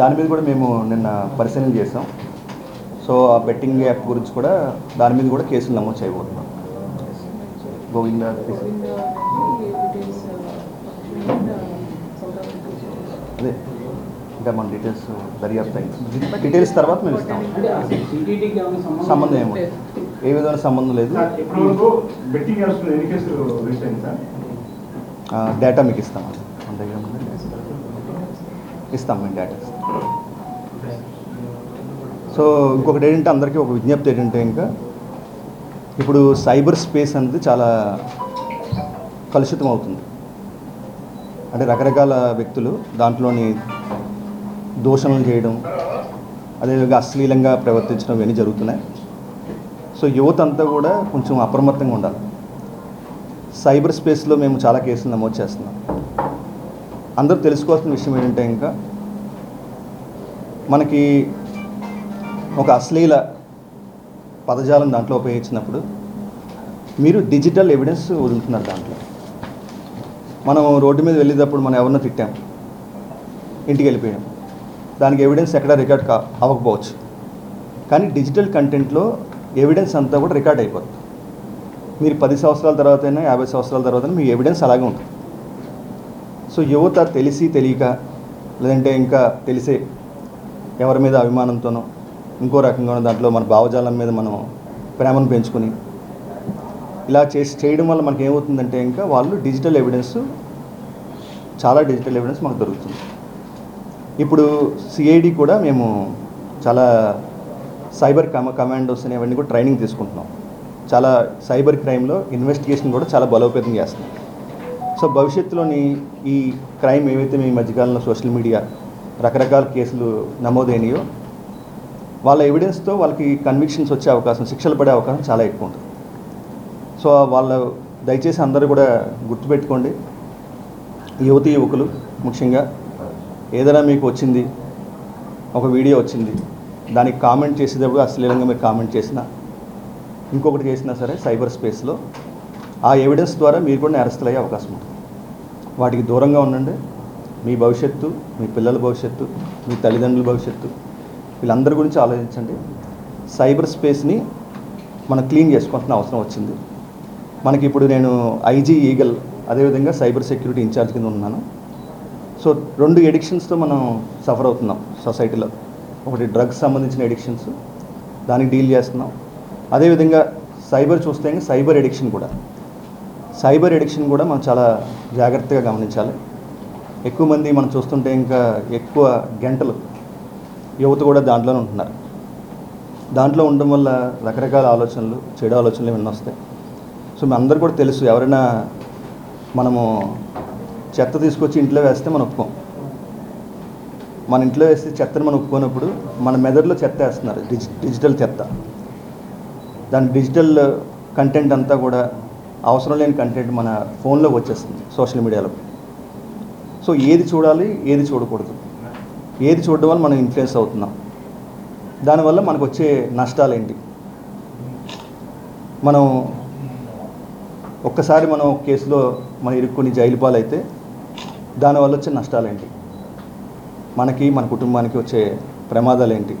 దాని మీద కూడా మేము నిన్న పరిశీలన చేసాం సో ఆ బెట్టింగ్ యాప్ గురించి కూడా దాని మీద కూడా కేసులు నమోదు చేయబోతున్నాం. గోవింద అదే ఇంకా మన డీటెయిల్స్ దర్యాప్తు అయింది. డీటెయిల్స్ తర్వాత మేము ఇస్తాం. సంబంధం ఏమో ఏ విధమైన సంబంధం లేదు. డేటా మీకు ఇస్తాం. మన దగ్గర ఉంది. ఇస్తాం మేము డేటా సో ఇంకొకటి ఏంటంటే అందరికీ ఒక విజ్ఞప్తి ఏంటంటే ఇంకా ఇప్పుడు సైబర్ స్పేస్ అనేది చాలా కలుషితం అవుతుంది అంటే రకరకాల వ్యక్తులు దాంట్లోని దూషణలు చేయడం అదేవిధంగా అశ్లీలంగా ప్రవర్తించడం ఇవన్నీ జరుగుతున్నాయి. సో యువత అంతా కూడా కొంచెం అప్రమత్తంగా ఉండాలి. సైబర్ స్పేస్లో మేము చాలా కేసులు నమోదు చేస్తున్నాం. అందరూ తెలుసుకోవాల్సిన విషయం ఏంటంటే ఇంకా మనకి ఒక అశ్లీల పదజాలం దాంట్లో ఉపయోగించినప్పుడు మీరు డిజిటల్ ఎవిడెన్స్ వదులుతున్నారు దాంట్లో. మనం రోడ్డు మీద వెళ్ళేటప్పుడు మనం ఎవరినో తిట్టాం. ఇంటికి వెళ్ళిపోయాం. దానికి ఎవిడెన్స్ ఎక్కడ రికార్డ్ కా అవ్వకపోవచ్చు. కానీ డిజిటల్ కంటెంట్లో ఎవిడెన్స్ అంతా కూడా రికార్డ్ అయిపోతుంది. మీరు పది సంవత్సరాల తర్వాత అయినా యాభై సంవత్సరాల తర్వాత మీ ఎవిడెన్స్ అలాగే ఉంటుంది. సో యువత తెలిసి తెలియక లేదంటే ఇంకా తెలిసే ఎవరి మీద అభిమానంతోనో ఇంకో రకంగానో దాంట్లో మన భావజాలం మీద మనం ప్రేమను పెంచుకొని ఇలా చేసి చేయడం వల్ల మనకి ఏమవుతుందంటే ఇంకా వాళ్ళు డిజిటల్ ఎవిడెన్స్ చాలా డిజిటల్ ఎవిడెన్స్ మనకు దొరుకుతుంది. ఇప్పుడు సిఐడి కూడా మేము చాలా సైబర్ కమ కమాండోస్ అనేవన్నీ కూడా ట్రైనింగ్ తీసుకుంటున్నాం. చాలా సైబర్ క్రైమ్లో ఇన్వెస్టిగేషన్ కూడా చాలా బలోపేతం చేస్తున్నాం. సో భవిష్యత్తులోని ఈ క్రైమ్ ఏవైతే మీ మధ్యకాలంలో సోషల్ మీడియా రకరకాల కేసులు నమోదైనయో వాళ్ళ ఎవిడెన్స్తో వాళ్ళకి కన్విక్షన్స్ వచ్చే అవకాశం శిక్షలు పడే అవకాశం చాలా ఎక్కువ ఉంటుంది. సో వాళ్ళ దయచేసి అందరూ కూడా గుర్తుపెట్టుకోండి. యువతి యువకులు ముఖ్యంగా ఏదైనా మీకు వచ్చింది ఒక వీడియో వచ్చింది దానికి కామెంట్ చేసేటప్పుడు అశ్లీలంగా మీరు కామెంట్ చేసినా ఇంకొకటి చేసినా సరే సైబర్ స్పేస్లో ఆ ఎవిడెన్స్ ద్వారా మీరు కూడా నేరస్తులయ్యే అవకాశం ఉంది వాటికి దూరంగా ఉండండి. మీ భవిష్యత్తు మీ పిల్లల భవిష్యత్తు మీ తల్లిదండ్రుల భవిష్యత్తు. వీళ్ళందరి గురించి ఆలోచించండి. సైబర్ స్పేస్ని మనం క్లీన్ చేసుకుంటున్న అవసరం వచ్చింది. మనకి ఇప్పుడు నేను ఐజీ ఈగల్ అదేవిధంగా సైబర్ సెక్యూరిటీ ఇన్ఛార్జ్ కింద ఉన్నాను. సో రెండు ఎడిక్షన్స్తో మనం సఫర్ అవుతున్నాం సొసైటీలో. ఒకటి డ్రగ్స్ సంబంధించిన ఎడిక్షన్స్ దానికి డీల్ చేస్తున్నాం. అదేవిధంగా సైబర్ చూస్తే సైబర్ ఎడిక్షన్ కూడా. సైబర్ ఎడిక్షన్ కూడా మనం చాలా జాగ్రత్తగా గమనించాలి. ఎక్కువ మంది మనం చూస్తుంటే ఇంకా ఎక్కువ గంటలు యువత కూడా దాంట్లోనే ఉంటున్నారు. దాంట్లో ఉండడం వల్ల రకరకాల ఆలోచనలు చెడు ఆలోచనలు ఇవన్నీ వస్తాయి. సో మీ అందరు కూడా తెలుసు ఎవరైనా మనము చెత్త తీసుకొచ్చి ఇంట్లో వేస్తే మనం ఒప్పుకోం. మన ఇంట్లో వేస్తే చెత్తను మనం ఒప్పుకోనప్పుడు మన మెదడులో చెత్త వేస్తున్నారు డిజి డిజిటల్ చెత్త. దాని డిజిటల్ కంటెంట్ అంతా కూడా అవసరం లేని కంటెంట్ మన ఫోన్లోకి వచ్చేస్తుంది సోషల్ మీడియాలో సో ఏది చూడాలి ఏది చూడకూడదు. ఏది చూడడం వల్ల మనం ఇన్ఫ్లుయెన్స్ అవుతున్నాం. దానివల్ల మనకు వచ్చే నష్టాలు ఏంటి మనం ఒక్కసారి మనం కేసులో మనం ఇరుక్కుని జైలు పాలైతే దానివల్ల వచ్చే నష్టాలు ఏంటి మనకి మన కుటుంబానికి వచ్చే ప్రమాదాలు ఏంటి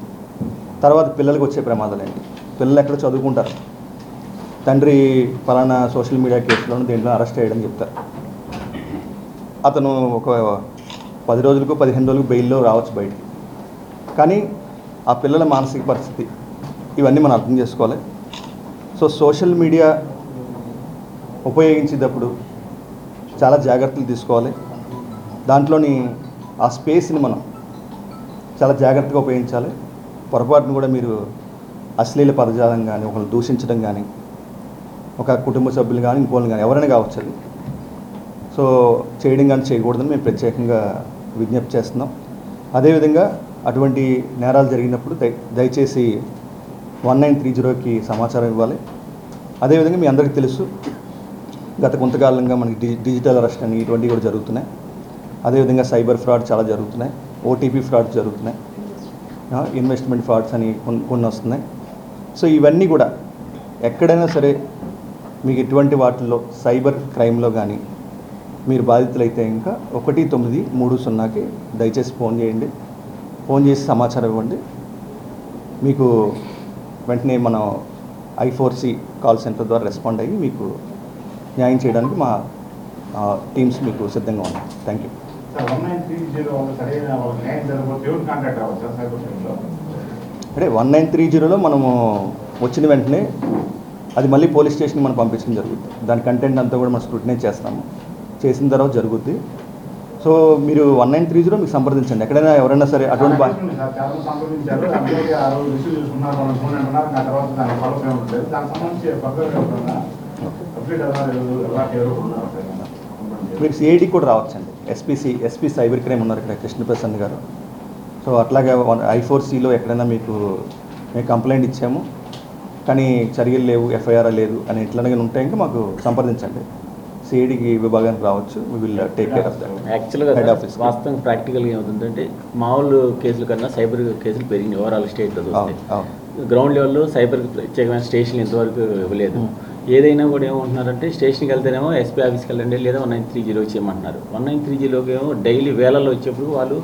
తర్వాత పిల్లలకు వచ్చే ప్రమాదాలు ఏంటి పిల్లలు ఎక్కడ చదువుకుంటారు? తండ్రి ఫలానా సోషల్ మీడియా కేసులో దేంట్లో అరెస్ట్ చేయడం చెప్తారు. అతను ఒక పది రోజులకు పదిహేను రోజులకు బెయిల్లో రావచ్చు బయటికి. కానీ ఆ పిల్లల మానసిక పరిస్థితి ఇవన్నీ మనం అర్థం చేసుకోవాలి. సో సోషల్ మీడియా ఉపయోగించేటప్పుడు చాలా జాగ్రత్తలు తీసుకోవాలి. దాంట్లోని ఆ స్పేస్ని మనం చాలా జాగ్రత్తగా ఉపయోగించాలి. పొరపాటును కూడా మీరు అశ్లీల పదజాలం కానీ ఒకరిని దూషించడం కానీ ఒక కుటుంబ సభ్యులు కానీ ఇంకోళ్ళు కానీ ఎవరైనా కావచ్చు అది సో చేయడం కానీ చేయకూడదని మేము ప్రత్యేకంగా విజ్ఞప్తి చేస్తున్నాం. అదేవిధంగా అటువంటి నేరాలు జరిగినప్పుడు దయ దయచేసి వన్ నైన్ త్రీ జీరోకి సమాచారం ఇవ్వాలి. అదేవిధంగా మీ అందరికీ తెలుసు గత కొంతకాలంగా మనకి డి డిజిటల్ అరెస్ట్ అని ఇటువంటివి కూడా జరుగుతున్నాయి. అదేవిధంగా సైబర్ ఫ్రాడ్ చాలా జరుగుతున్నాయి. ఓటీపీ ఫ్రాడ్స్ జరుగుతున్నాయి. ఇన్వెస్ట్మెంట్ ఫ్రాడ్స్ అని కొన్ని కొన్ని వస్తున్నాయి. సో ఇవన్నీ కూడా ఎక్కడైనా సరే మీకు ఎటువంటి వాటిల్లో సైబర్ క్రైమ్లో కానీ మీరు బాధితులైతే ఇంకా ఒకటి తొమ్మిది మూడు సున్నాకి దయచేసి ఫోన్ చేయండి. ఫోన్ చేసి సమాచారం ఇవ్వండి. మీకు వెంటనే మనం I four C call centre ద్వారా రెస్పాండ్ అయ్యి మీకు న్యాయం చేయడానికి మా టీమ్స్ మీకు సిద్ధంగా ఉన్నాయి. Thank you. అంటే వన్ నైన్ త్రీ జీరోలో మనము వచ్చిన వెంటనే అది మళ్ళీ పోలీస్ స్టేషన్కి మనం పంపించడం జరుగుతుంది. దాని కంటెంట్ అంతా కూడా మనం స్క్రూటినైజ్ చేస్తాము చేసిన తర్వాత జరుగుద్ది. సో మీరు వన్ నైన్ త్రీ జీరో మీకు సంప్రదించండి. ఎక్కడైనా ఎవరైనా సరే అటువంటి మీరు సిఐడి కూడా రావచ్చండి. ఎస్పీసీ ఎస్పీ సైబర్ క్రైమ్ ఉన్నారు ఇక్కడ కృష్ణప్రసన్న గారు. సో అట్లాగే ఐ ఫోర్ సిలో ఎక్కడైనా మీకు మేము కంప్లైంట్ ఇచ్చాము. కానీ చర్యలు లేవు ఎఫ్ఐఆర్ లేదు అని ఎట్లనే ఉంటే ఇంకా మాకు సంప్రదించండి. సిఐడికి విభాగానికి రావచ్చు. We will take care of that యాక్చువల్గా. వాస్తవం ప్రాక్టికల్గా ఏమవుతుందంటే మామూలు కేసుల కన్నా సైబర్ కేసులు పెరిగినాయి. ఓవరాల్ స్టేట్లో చూస్తే. గ్రౌండ్ లెవెల్లో సైబర్ ప్రత్యేకమైన స్టేషన్లు ఇంతవరకు ఇవ్వలేదు. ఏదైనా కూడా ఏమంటున్నారంటే స్టేషన్కి వెళ్తేనేమో ఎస్పీ ఆఫీస్కి వెళ్ళండి లేదా వన్ నైన్ త్రీ జీరో వచ్చేయమంటున్నారు వన్ నైన్ త్రీ జీరోకి ఏమో డైలీ వేలలో వచ్చేప్పుడు వాళ్ళు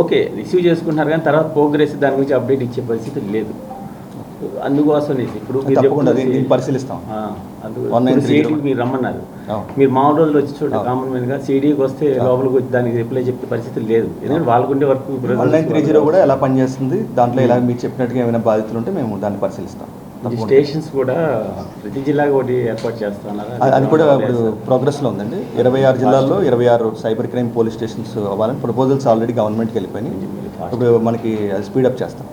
ఓకే రిసీవ్ చేసుకుంటున్నారు కానీ తర్వాత ప్రోగ్రెస్ దాని గురించి అప్డేట్ ఇచ్చే పరిస్థితి లేదు. అందుకోసం ఇప్పుడు మీరు పరిశీలిస్తాం. ఆ, అందుకు 193 ఇప్పుడు CID కి మీరు రమ్మన్నారు. మీరు మామూలు రోజులు వచ్చి చూడండి. కామన్ మ్యాన్గా సీడీకి వస్తే లోపలికి వచ్చి దానికి రిప్లై చెప్పే పరిస్థితి లేదు. ఎందుకంటే వాళ్ళకుండే వర్క్ త్రీ జీరో కూడా ఎలా పనిచేస్తుంది? దాంట్లో ఇలా మీరు చెప్పినట్టుగా ఏమైనా బాధితులు ఉంటే మేము దాన్ని పరిశీలిస్తాం. స్టేషన్స్ కూడా ప్రతి జిల్లాకి ఒకటి ఏర్పాటు చేస్తున్నారు? అది- కూడా ఇప్పుడు ప్రోగ్రెస్లో ఉందండి. ఇరవై ఆరు జిల్లాల్లో ఇరవై ఆరు సైబర్ క్రైమ్ పోలీస్ స్టేషన్స్ అవ్వాలని ప్రపోజల్స్ ఆల్రెడీ గవర్నమెంట్కి వెళ్ళిపోయినాయి. ఇప్పుడు మనకి స్పీడప్ చేస్తాం.